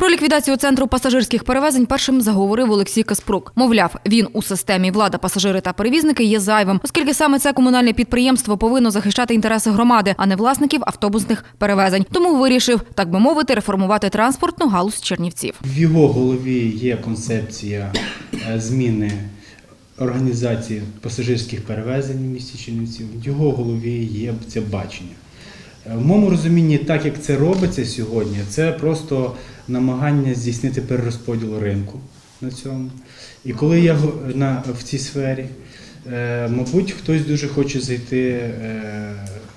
Про ліквідацію центру пасажирських перевезень першим заговорив Олексій Каспрук. Мовляв, він у системі влада, пасажири та перевізники є зайвим, оскільки саме це комунальне підприємство повинно захищати інтереси громади, а не власників автобусних перевезень. Тому вирішив, так би мовити, реформувати транспортну галузь Чернівців. В його голові є концепція е, зміни організації пасажирських перевезень в місті Чернівців. В його голові є це бачення. Е, В моєму розумінні, так як це робиться сьогодні, це просто намагання здійснити перерозподіл ринку на цьому. І коли я на, в цій сфері, е, мабуть, хтось дуже хоче зайти е,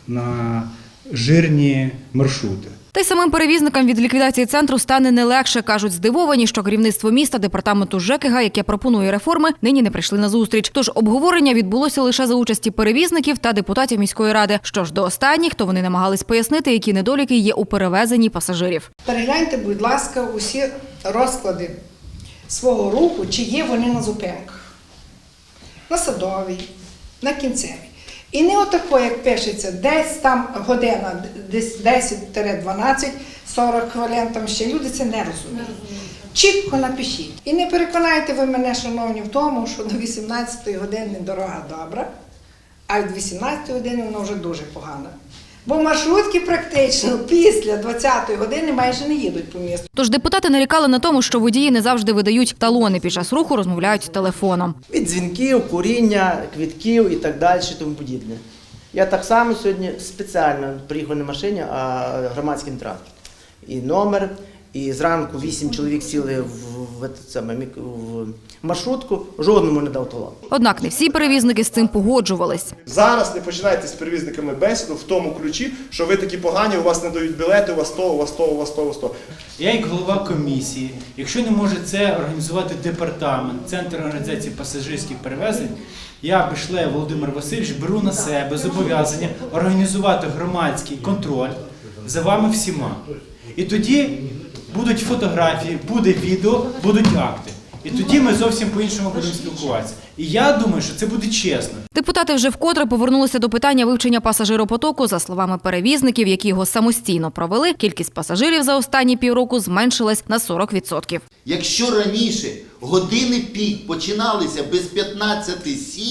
на жирні маршрути. Та й самим перевізникам від ліквідації центру стане не легше. кажуть, здивовані, що керівництво міста, департаменту ЖЕКИГа, яке пропонує реформи, нині не прийшли на зустріч. Тож обговорення відбулося лише за участі перевізників та депутатів міської ради. Що ж до останніх, то вони намагались пояснити, які недоліки є у перевезенні пасажирів. Перегляньте, будь ласка, усі розклади свого руху, чи є вони на зупинках. На садовій, на кінцевій. І не отако, як пишеться, десь там година, десь 10-12, 40 хвилин, там ще люди це не розуміють. Чітко напишіть. І не переконайте ви мене, шановні, в тому, що до 18 години дорога добра, а від 18 години вона вже дуже погана. Бо маршрутки практично після 20 години майже не їдуть по місту. Тож депутати нарікали на тому, що водії не завжди видають талони під час руху, розмовляють телефоном. від дзвінків, куріння, квітків і так далі, тому подібне. Я так само сьогодні спеціально приїхав не машині, а громадським транспортом. І номер, і зранку вісім чоловік сіли в, в, саме, мік- в маршрутку, жодному не дав талон. Однак не всі перевізники з цим погоджувались. Зараз не починайте з перевізниками бесіду в тому ключі, що ви такі погані, у вас не дають білети, у вас то, у вас то, у вас то, у вас то. Я як голова комісії, якщо не може це організувати департамент, центр організації пасажирських перевезень, я Бишлеєв Володимир Васильович беру на себе зобов'язання організувати громадський контроль за вами всіма. І тоді будуть фотографії, буде відео, будуть акти. І тоді ми зовсім по-іншому будемо спілкуватися. І я думаю, що це буде чесно. Депутати вже вкотре повернулися до питання вивчення пасажиропотоку. За словами перевізників, які його самостійно провели, кількість пасажирів за останні півроку зменшилась на 40%. Якщо раніше години пік починалися без 15.07,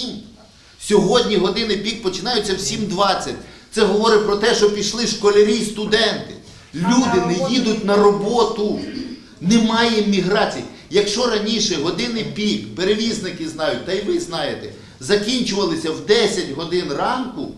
сьогодні години пік починаються в 7.20. Це говорить про те, що пішли школярі і студенти. Люди не їдуть на роботу. Немає міграції. Якщо раніше години пік, перевізники знають, та й ви знаєте, закінчувалися в 10 годин ранку,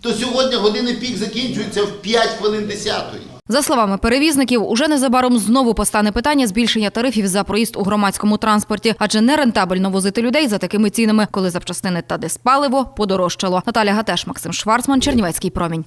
то сьогодні години пік закінчуються в 5 хвилин 10. За словами перевізників, уже незабаром знову постане питання збільшення тарифів за проїзд у громадському транспорті, адже нерентабельно возити людей за такими цінами, коли запчастини та диспаливо подорожчало. Наталя Гатеш, Максим Шварцман, Чернівецький промінь.